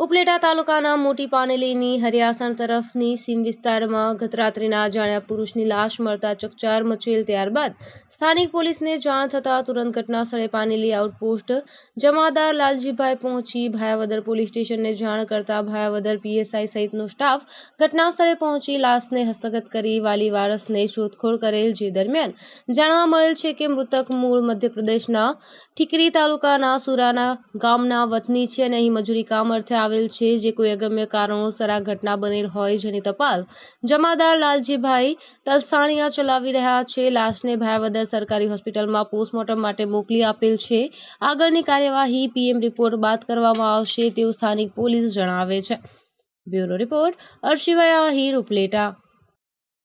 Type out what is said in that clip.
ઉપલેટા તાલુકાના મોટી પાનેલીની હરિયાસણ તરફની સીમ વિસ્તારમાં ગતરાત્રિના જાણ્યા પુરુષની લાશ મળતા ચકચાર મચેલ ત્યારબાદ સ્થાનિક પોલીસને જાણ થતાં તુરંત ઘટના સ્થળે પાનેલી આઉટપોસ્ટ જમાદાર લાલજીભાઈ પહોંચી ભાયાવદર પોલીસ સ્ટેશનને જાણ કરતા ભાયાવદર પીએસઆઈ સહિતનો સ્ટાફ ઘટના સ્થળે પહોંચી લાશને હસ્તગત કરી વાલી વારસને શોધખોળ કરેલ જે દરમિયાન જાણવા મળેલ છે કે મૃતક મૂળ મધ્યપ્રદેશના ઠીકરી તાલુકાના સુરાના ગામના વતની છે અને અહીં મજૂરી કામ અર્થે આવેલ છે જે કોઈ અગમ્ય કારણોસર આ ઘટના બનેલ હોય જેની તપાસ જમાદાર લાલજીભાઈ તલસાણિયા ચલાવી રહ્યા છે. લાશને ભાયાવદર સરકારી હોસ્પિટલમાં પોસ્ટમોર્ટમ માટે મોકલી આપેલ છે. આગળની કાર્યવાહી પીએમ રિપોર્ટ બાદ કરવામાં આવશે તેવું સ્થાનિક પોલીસ જણાવે છે. બ્યુરો રિપોર્ટ અર્શિવાયા હીર ઉપલેટા.